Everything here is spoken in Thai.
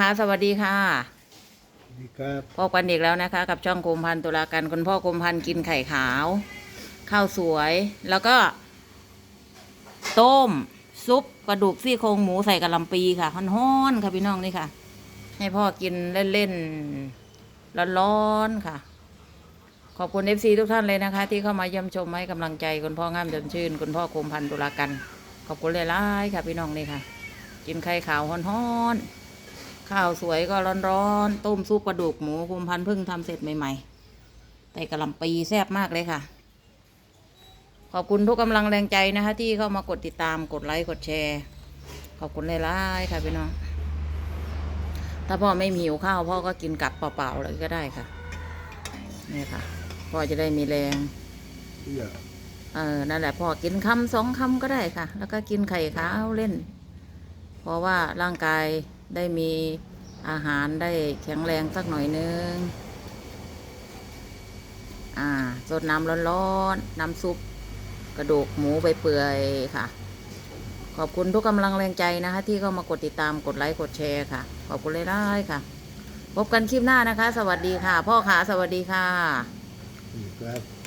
ค่ะสวัสดีค่ะสวัสดีครับพบกันอีกแล้วนะคะ กับช่องกรมพันธุ์ตุลาการคุณพ่อกรมพันธุ์กินไข่ขาว ข้าวสวย แล้วก็ ต้ม ซุปกระดูกซี่โครงหมูใส่กะหล่ำปีค่ะฮ้อนๆค่ะพี่น้องนี่ค่ะ ให้พ่อกินเล่นๆร้อนๆค่ะ ขอบคุณเอฟซีทุกท่านเลยนะคะ ที่เข้ามาเยี่ยมชมให้กำลังใจคุณพ่องามจำชื่น คุณพ่อกรมพันธุ์ตุลาการขอบคุณเลยล่ายๆค่ะพี่น้องนี่ค่ะ กินไข่ขาวฮ้อนๆ ข้าวสวยก็ร้อนๆ ต้มซุปกระดูกหมูคุมพันธุ์เพิ่งทำเสร็จใหม่ๆ แต่กระหลำปีแซ่บมากเลยค่ะ ขอบคุณทุกกำลังแรงใจนะคะ ที่เข้ามากดติดตามกดไลค์กดแชร์ ขอบคุณหลายๆค่ะพี่น้อง ถ้าพ่อไม่มีหิวข้าวพ่อก็กินกลับเปล่าๆเลยก็ได้ค่ะ นี่ค่ะ พ่อจะได้มีแรงอย่าเออ นั่นแหละพ่อกินคำสองคำก็ได้ค่ะ แล้วก็กินไข่ขาวเล่น เพราะว่าร่างกาย ได้มีอาหารได้แข็งแรงสักหน่อยนึง อ่าสดน้ำร้อนๆ น้ำซุป กระดูกหมูไปเปื่อยค่ะ ขอบคุณทุกกำลังแรงใจนะคะ ที่เข้ามากดติดตามกดไลค์กดแชร์ค่ะ ขอบคุณเลยได้ค่ะ พบกันคลิปหน้านะคะ สวัสดีค่ะ พ่อขาสวัสดีค่ะ ครับ